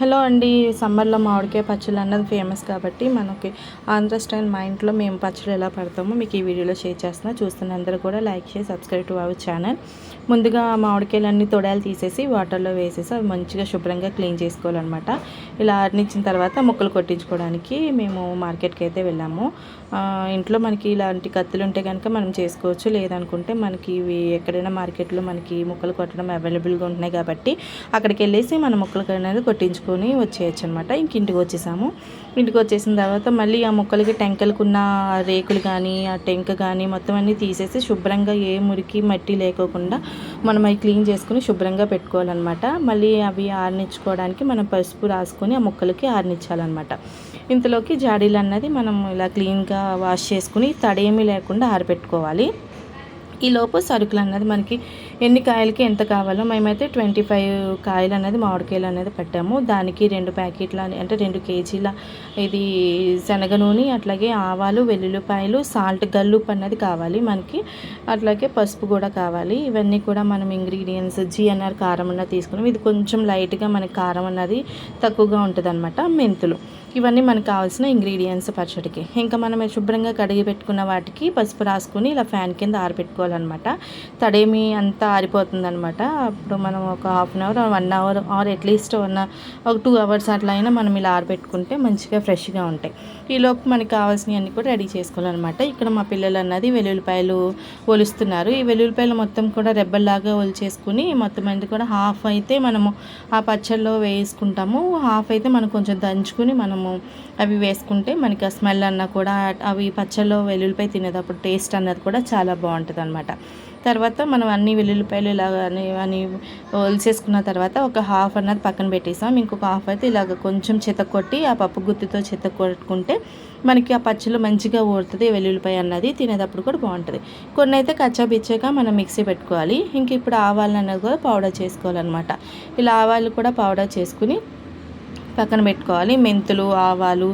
Hello అండి సమ్మర్లో మామిడికాయ పచ్చళ్ళు అన్నది ఫేమస్ కాబట్టి మనకి ఆంధ్ర స్టైల్ మా ఇంట్లో మేము పచ్చళ్ళు ఎలా పడతామో మీకు ఈ వీడియోలో షేర్ చేస్తున్నా. చూస్తున్న అందరూ కూడా లైక్ చేసి సబ్స్క్రైబ్ టు అవర్ ఛానల్. ముందుగా మామిడికాయలన్నీ తొడాలు తీసేసి వాటర్లో వేసేసి అవి మంచిగా శుభ్రంగా క్లీన్ చేసుకోవాలన్నమాట. ఇలా ఆరినిచ్చిన తర్వాత ముక్కలు కొట్టించుకోవడానికి మేము మార్కెట్కి అయితే వెళ్ళాము. ఇంట్లో మనకి ఇలాంటి కత్తులు ఉంటే కనుక మనం చేసుకోవచ్చు. లేదనుకుంటే మనకి ఇవి ఎక్కడైనా మార్కెట్లో మనకి ముక్కలు కొట్టడం అవైలబుల్గా ఉంటున్నాయి కాబట్టి అక్కడికి వెళ్ళేసి మన ముక్కలు అనేది కొట్టించుకొని వచ్చేయచ్చు అనమాట ఇంక ఇంటికి వచ్చేసాము. ఇంటికి వచ్చేసిన తర్వాత మళ్ళీ ఆ ముక్కలకి టెంకలకున్న రేకులు కానీ ఆ టెంక కానీ మొత్తం అన్నీ తీసేసి శుభ్రంగా ఏ మురికి మట్టి లేకోకుండా మనం అవి క్లీన్ చేసుకుని శుభ్రంగా పెట్టుకోవాలన్నమాట. మళ్ళీ అవి ఆరనిచ్చుకోవడానికి మనం పసుపు రాసుకొని ఆ ముక్కలకి ఆరనిచ్చాలన్నమాట. ఇంతలోకి జాడీలు అన్నది మనం ఇలా క్లీన్గా వాష్ చేసుకుని తడేమీ లేకుండా ఆరబెట్టుకోవాలి. ఈ లోపు సరుకులు అన్నది మనకి ఎన్ని కాయలకి ఎంత కావాలో మేమైతే ట్వంటీ ఫైవ్ కాయలు అనేది మామిడికాయలు అనేది పెట్టాము. దానికి రెండు ప్యాకెట్ల అంటే రెండు కేజీల ఇది శనగ నూనె అట్లాగే ఆవాలు వెల్లుల్లిపాయలు సాల్ట్ గల్లుప్పు అన్నది కావాలి మనకి. అట్లాగే పసుపు కూడా కావాలి. ఇవన్నీ కూడా మనం ఇంగ్రీడియంట్స్ జిఎన్ఆర్ కారం అన్నది తీసుకున్నాం. ఇది కొంచెం లైట్గా మనకి కారం అన్నది తక్కువగా ఉంటుంది మెంతులు. ఇవన్నీ మనకు కావాల్సిన ఇంగ్రీడియంట్స్ పచ్చడికి. ఇంకా మనం శుభ్రంగా కడిగి పెట్టుకున్న వాటికి పసుపు రాసుకొని ఇలా ఫ్యాన్ కింద ఆరబెట్టుకోవాలన్నమాట. తడేమి అంతా ఆరిపోతుందనమాట అప్పుడు మనం ఒక half an hour one hour or at least one ఒక టూ అవర్స్ అట్లా అయినా మనం ఇలా ఆరబెట్టుకుంటే మంచిగా ఫ్రెష్గా ఉంటాయి. ఈలోపు మనకి కావాల్సినవి అన్నీ కూడా రెడీ చేసుకోవాలన్నమాట. ఇక్కడ మా పిల్లలు అన్నది వెల్లుల్లిపాయలు ఒలుస్తున్నారు. ఈ వెల్లుల్లిపాయలు మొత్తం కూడా రెబ్బల్లాగా ఒలిచేసుకుని మొత్తం అనేది కూడా హాఫ్ అయితే మనము ఆ పచ్చళ్ళలో వేసుకుంటాము. హాఫ్ అయితే మనం కొంచెం దంచుకుని మనము అవి వేసుకుంటే మనకి ఆ స్మెల్ అన్నా కూడా అవి పచ్చల్లో వెల్లుల్లిపాయ తినేటప్పుడు టేస్ట్ అన్నది కూడా చాలా బాగుంటుంది అనమాట తర్వాత మనం అన్ని వెల్లుల్లిపాయలు ఇలా అని అని ఒలిసేసుకున్న తర్వాత ఒక హాఫ్ అన్నది పక్కన పెట్టేసాం. ఇంకొక హాఫ్ అయితే ఇలాగ కొంచెం చెత్త కొట్టి ఆ పప్పు గుత్తితో చెత్త కొట్టుకుంటే మనకి ఆ పచ్చళ్ళు మంచిగా ఊరుతుంది వెల్లుల్లిపాయ అన్నది తినేటప్పుడు కూడా బాగుంటుంది. కొన్ని అయితే కచ్చా మనం మిక్సీ పెట్టుకోవాలి. ఇంక ఇప్పుడు ఆవాలు అన్నది కూడా పౌడర్ చేసుకోవాలన్నమాట. ఇలా ఆవాలు కూడా పౌడర్ చేసుకుని పక్కన పెట్టుకోవాలి. మెంతులు ఆవాలు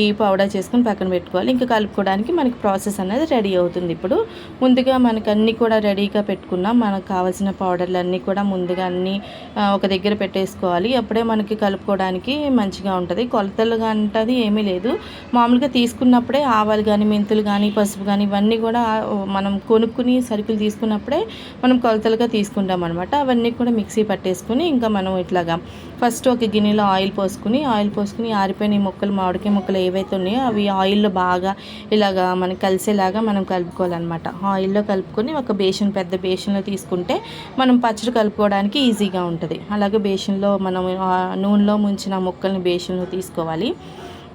ఈ పౌడర్ చేసుకుని పక్కన పెట్టుకోవాలి. ఇంకా కలుపుకోవడానికి మనకి ప్రాసెస్ అనేది రెడీ అవుతుంది. ఇప్పుడు ముందుగా మనకి అన్నీ కూడా రెడీగా పెట్టుకున్నాం. మనకు కావాల్సిన పౌడర్లు అన్నీ కూడా ముందుగా అన్నీ ఒక దగ్గర పెట్టేసుకోవాలి. అప్పుడే మనకి కలుపుకోవడానికి మంచిగా ఉంటుంది. కొలతలుగా అంటది ఏమీ లేదు. మామూలుగా తీసుకున్నప్పుడే ఆవాలు కానీ మెంతులు కానీ పసుపు కానీ ఇవన్నీ కూడా మనం కొనుక్కుని సరుకులు తీసుకున్నప్పుడే మనం కొలతలుగా తీసుకుంటాం అనమాట అవన్నీ కూడా మిక్సీ పట్టేసుకుని ఇంకా మనం ఇట్లాగా ఫస్ట్ ఒక గిన్నెలో ఆయిల్ పోసుకుని ఆయిల్ పోసుకుని ఆరిపోయిన ఈ ముక్కలు మామిడికాయ మొక్కలు ఏవైతే ఉన్నాయో అవి ఆయిల్లో బాగా ఇలాగా మనకి కలిసేలాగా మనం కలుపుకోవాలన్నమాట. ఆయిల్లో కలుపుకొని ఒక బేషన్ పెద్ద బేషన్లో తీసుకుంటే మనం పచ్చడి కలుపుకోవడానికి ఈజీగా ఉంటుంది. అలాగే బేషన్లో మనం నూనెలో ముంచిన ముక్కల్ని బేషన్లో తీసుకోవాలి.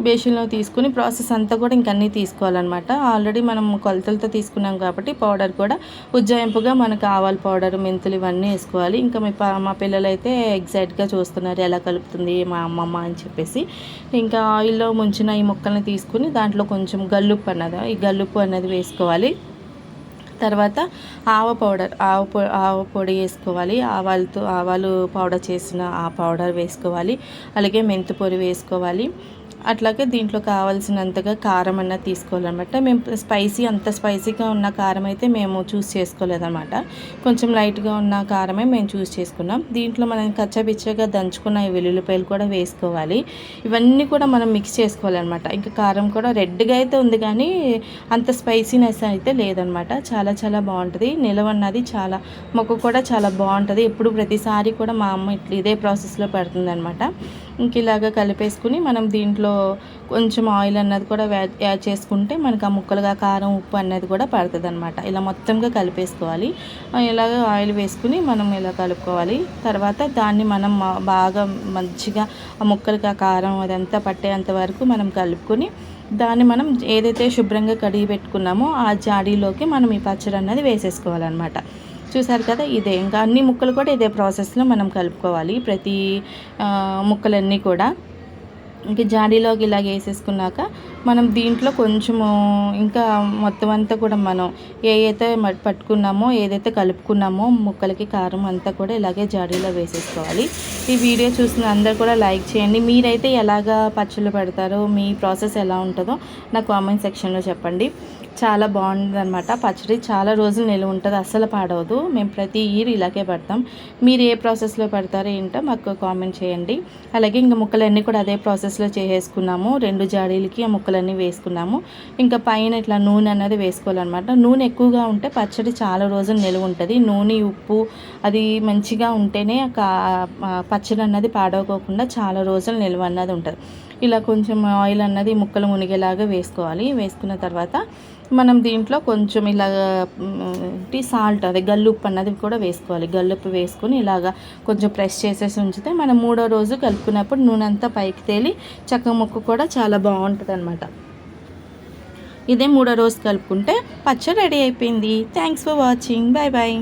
బేషన్లో తీసుకుని ప్రాసెస్ అంతా కూడా ఇంకన్నీ తీసుకోవాలన్నమాట. ఆల్రెడీ మనం కొలతలతో తీసుకున్నాం కాబట్టి పౌడర్ కూడా ఉజ్జాయింపుగా మనకు ఆవాల పౌడర్ మెంతులు ఇవన్నీ వేసుకోవాలి. ఇంకా మీ పా మా పిల్లలు అయితే ఎగ్జైట్గా చూస్తున్నారు ఎలా కలుపుతుంది మా అమ్మమ్మ అని చెప్పేసి. ఇంకా ఆయిల్లో ముంచిన ఈ ముక్కల్ని తీసుకుని దాంట్లో కొంచెం గల్లుప్పు అన్నది ఈ గల్లుప్పు అనేది వేసుకోవాలి. తర్వాత ఆవ పౌడర్ ఆవ పొ ఆవ పొడి వేసుకోవాలి. ఆవాలతో ఆవాలు పౌడర్ చేసిన ఆ పౌడర్ వేసుకోవాలి. అలాగే మెంతి పొడి వేసుకోవాలి. అట్లాగే దీంట్లో కావాల్సినంతగా కారం అన్న తీసుకోవాలన్నమాట. మేము స్పైసీ అంత స్పైసీగా ఉన్న కారం అయితే మేము చూస్ చేసుకోలేదన్నమాట. కొంచెం లైట్గా ఉన్న కారమే మేము చూస్ చేసుకున్నాం. దీంట్లో మనం కచ్చబిచ్చగా దంచుకున్న ఈ వెల్లుల్లిపాయలు కూడా వేసుకోవాలి. ఇవన్నీ కూడా మనం మిక్స్ చేసుకోవాలన్నమాట. ఇంకా కారం కూడా రెడ్గా అయితే ఉంది కానీ అంత స్పైసీనెస్ అయితే లేదనమాట చాలా చాలా బాగుంటుంది. నిలవన్నది చాలా మొక్క కూడా చాలా బాగుంటుంది. ఎప్పుడు ప్రతిసారి కూడా మా అమ్మ ఇట్లా ఇదే ప్రాసెస్లో పెడుతుంది అనమాట ఇంక ఇలాగా కలిపేసుకుని మనం దీంట్లో కొంచెం ఆయిల్ అన్నది కూడా యాడ్ చేసుకుంటే మనకు ఆ ముక్కలుగా కారం ఉప్పు అన్నది కూడా పడుతుంది అనమాట ఇలా మొత్తంగా కలిపేసుకోవాలి. ఇలాగ ఆయిల్ వేసుకుని మనం ఇలా కలుపుకోవాలి. తర్వాత దాన్ని మనం బాగా మంచిగా ఆ ముక్కలకి ఆ కారం అదంతా పట్టేంత వరకు మనం కలుపుకొని దాన్ని మనం ఏదైతే శుభ్రంగా కడిగి పెట్టుకున్నామో ఆ జాడీలోకి మనం ఈ పచ్చడి అన్నది వేసేసుకోవాలన్నమాట. చూసారు కదా ఇదే. ఇంకా అన్ని ముక్కలు కూడా ఇదే ప్రాసెస్లో మనం కలుపుకోవాలి. ప్రతి ముక్కలన్నీ కూడా. ఇంక జాడీలోకి ఇలాగ వేసేసుకున్నాక మనం దీంట్లో కొంచెము ఇంకా మొత్తం అంతా కూడా మనం ఏదైతే పట్టుకున్నామో ఏదైతే కలుపుకున్నామో ముక్కలకి కారం అంతా కూడా ఇలాగే జాడీలో వేసేసుకోవాలి. ఈ వీడియో చూసిన అందరు కూడా లైక్ చేయండి. మీరైతే ఎలాగ పచ్చళ్ళు పెడతారో మీ ప్రాసెస్ ఎలా ఉంటుందో నా కామెంట్ సెక్షన్లో చెప్పండి. చాలా బాగుంటుంది అనమాట పచ్చడి చాలా రోజులు నిలువ ఉంటుంది అస్సలు పాడవదు. మేము ప్రతి ఇయర్ ఇలాగే పడతాం. మీరు ఏ ప్రాసెస్లో పడతారో ఏంటో మాకు కామెంట్ చేయండి. అలాగే ఇంకా ముక్కలన్నీ కూడా అదే ప్రాసెస్లో చేసేసుకున్నాము. రెండు జాడీలకి ఆ ముక్కలన్నీ వేసుకున్నాము. ఇంకా పైన ఇట్లా నూనె అనేది వేసుకోవాలన్నమాట. నూనె ఎక్కువగా ఉంటే పచ్చడి చాలా రోజులు నిలువ ఉంటుంది. నూనె ఉప్పు అది మంచిగా ఉంటేనే కా- పచ్చడి అన్నది పాడవకోకుండా చాలా రోజులు నిల్వ అన్నది ఉంటుంది. ఇలా కొంచెం ఆయిల్ అన్నది ముక్కలు మునిగేలాగా వేసుకోవాలి. వేసుకున్న తర్వాత మనం దీంట్లో కొంచెం ఇలాగ టీ సాల్ట్ అదే గల్లుప్పు అన్నది కూడా వేసుకోవాలి. గల్లుప్పు వేసుకుని ఇలాగా కొంచెం ప్రెస్ చేసేసి ఉంచితే మనం మూడో రోజు కలుపుకున్నప్పుడు నూనె అంతా పైకి తేలి చక్క ముక్క కూడా చాలా బాగుంటుంది అనమాట ఇదే మూడో రోజు కలుపుకుంటే పచ్చడి రెడీ అయిపోయింది. Thanks for watching bye bye